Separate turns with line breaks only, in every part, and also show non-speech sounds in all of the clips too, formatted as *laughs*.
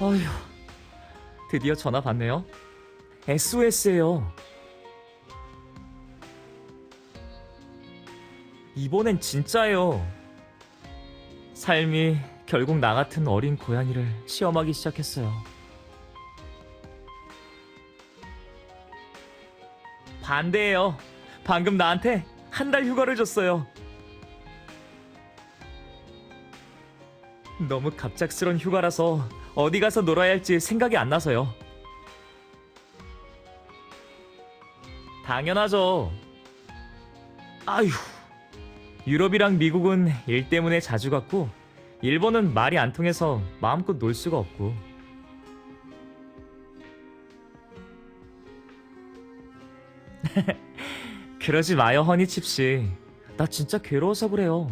어휴, 드디어 전화 받네요. SOS예요. 이번엔 진짜예요. 삶이 결국 나 같은 어린 고양이를 시험하기 시작했어요. 반대예요. 방금 나한테 한 달 휴가를 줬어요. 너무 갑작스런 휴가라서 어디 가서 놀아야 할지 생각이 안 나서요. 당연하죠. 아휴. 유럽이랑 미국은 일 때문에 자주 갔고, 일본은 말이 안 통해서 마음껏 놀 수가 없고. *laughs* 그러지 마요, 허니칩 씨. 나 진짜 괴로워서 그래요.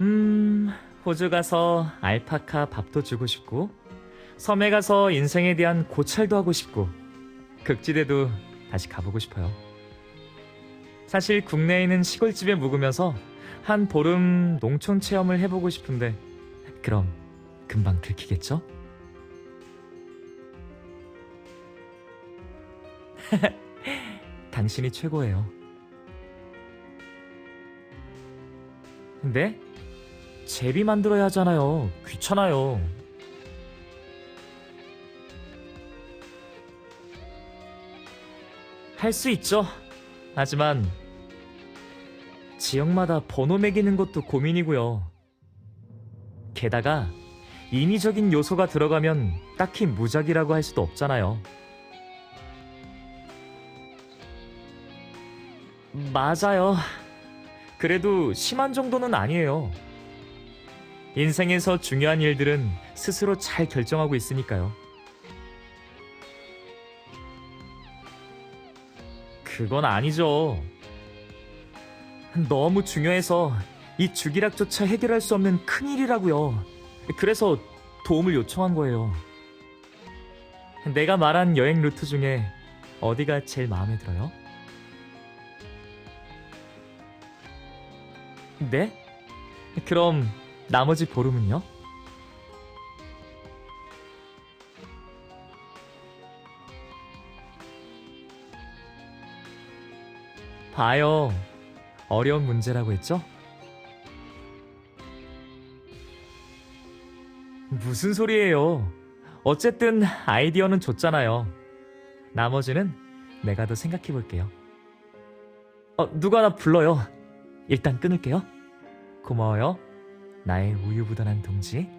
음, 호주 가서 알파카 밥도 주고 싶고, 섬에 가서 인생에 대한 고찰도 하고 싶고, 극지대도 다시 가보고 싶어요. 사실 국내에 있는 시골집에 묵으면서 한 보름 농촌 체험을 해보고 싶은데, 그럼 금방 들키겠죠? *laughs* 당신이 최고예요. 근데 제비 만들어야 하잖아요. 귀찮아요. 할 수 있죠. 하지만 지역마다 번호 매기는 것도 고민이고요. 게다가 인위적인 요소가 들어가면 딱히 무작이라고 할 수도 없잖아요. 맞아요. 그래도 심한 정도는 아니에요. 인생에서 중요한 일들은 스스로 잘 결정하고 있으니까요. 그건 아니죠. 너무 중요해서 이 주기락조차 해결할 수 없는 큰일이라고요. 그래서 도움을 요청한 거예요. 내가 말한 여행 루트 중에 어디가 제일 마음에 들어요? 네? 그럼 나머지 보름은요? 봐요. 어려운 문제라고 했죠? 무슨 소리예요? 어쨌든 아이디어는 줬잖아요. 나머지는 내가 더 생각해 볼게요. 어, 누가 나 불러요. 일단 끊을게요. 고마워요. 나의 우유부단한 동지.